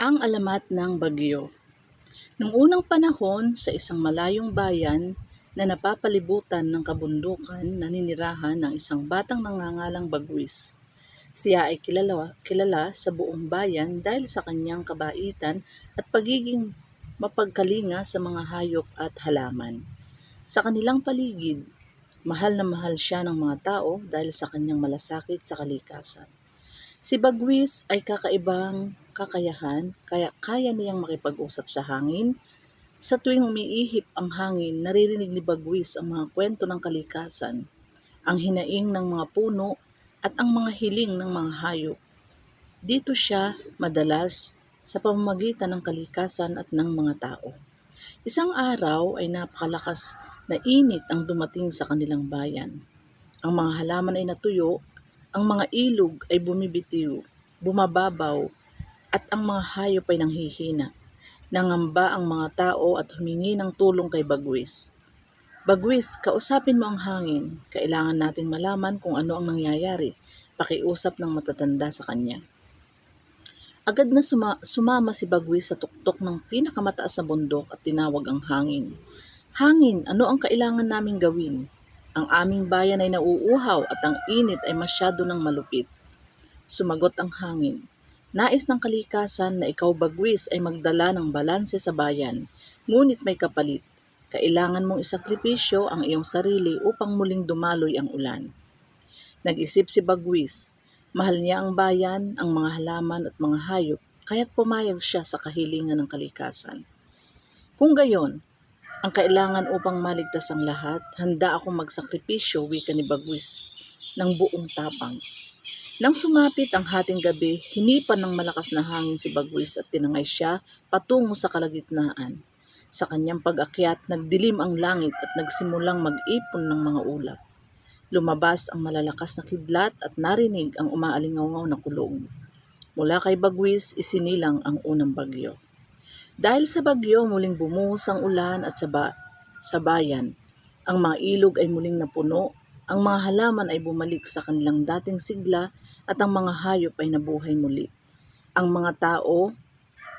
Ang alamat ng bagyo. Noong unang panahon sa isang malayong bayan na napapalibutan ng kabundukan naninirahan ng isang batang nangangalang Bagwis. Siya ay kilala, kilala sa buong bayan dahil sa kanyang kabaitan at pagiging mapagkalinga sa mga hayop at halaman. Sa kanilang paligid, mahal na mahal siya ng mga tao dahil sa kanyang malasakit sa kalikasan. Si Bagwis ay kakaibang kakayahan kaya kaya niyang makipag-usap sa hangin. Sa tuwing umiihip ang hangin, naririnig ni Bagwis ang mga kwento ng kalikasan, ang hinaing ng mga puno at ang mga hiling ng mga hayop. Dito siya madalas sa pamamagitan ng kalikasan at ng mga tao. Isang araw ay napakalakas na init ang dumating sa kanilang bayan. Ang mga halaman ay natuyo ang mga ilog ay bumibitiw, bumababaw, at ang mga hayop ay nanghihina. Nangamba ang mga tao at humingi ng tulong kay Bagwis. Bagwis, kausapin mo ang hangin. Kailangan nating malaman kung ano ang nangyayari. Pakiusap ng matatanda sa kanya. Agad na suma- sumama si Bagwis sa tuktok ng pinakamataas na bundok at tinawag ang hangin. Hangin, ano ang kailangan naming gawin? Ang aming bayan ay nauuhaw at ang init ay masyado ng malupit. Sumagot ang hangin. Nais ng kalikasan na ikaw bagwis ay magdala ng balanse sa bayan, ngunit may kapalit. Kailangan mong isakripisyo ang iyong sarili upang muling dumaloy ang ulan. Nag-isip si Bagwis. Mahal niya ang bayan, ang mga halaman at mga hayop, kaya't pumayag siya sa kahilingan ng kalikasan. Kung gayon, ang kailangan upang maligtas ang lahat, handa akong magsakripisyo, wika ni Bagwis, ng buong tapang. Nang sumapit ang hating gabi, hinipan ng malakas na hangin si Bagwis at tinangay siya patungo sa kalagitnaan. Sa kanyang pag-akyat, nagdilim ang langit at nagsimulang mag-ipon ng mga ulap. Lumabas ang malalakas na kidlat at narinig ang umaalingaw na kulog. Mula kay Bagwis, isinilang ang unang bagyo. Dahil sa bagyo, muling bumuhos ang ulan at sa, ba- sa bayan. Ang mga ilog ay muling napuno, ang mga halaman ay bumalik sa kanilang dating sigla at ang mga hayop ay nabuhay muli. Ang mga tao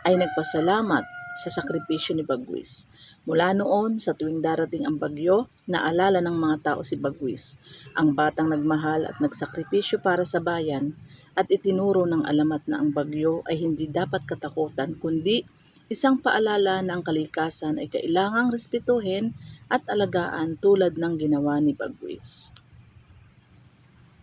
ay nagpasalamat sa sakripisyo ni Bagwis. Mula noon, sa tuwing darating ang bagyo, naalala ng mga tao si Bagwis, ang batang nagmahal at nagsakripisyo para sa bayan, at itinuro ng alamat na ang bagyo ay hindi dapat katakutan kundi isang paalala na ang kalikasan ay kailangang respetuhin at alagaan tulad ng ginawa ni Bagwis.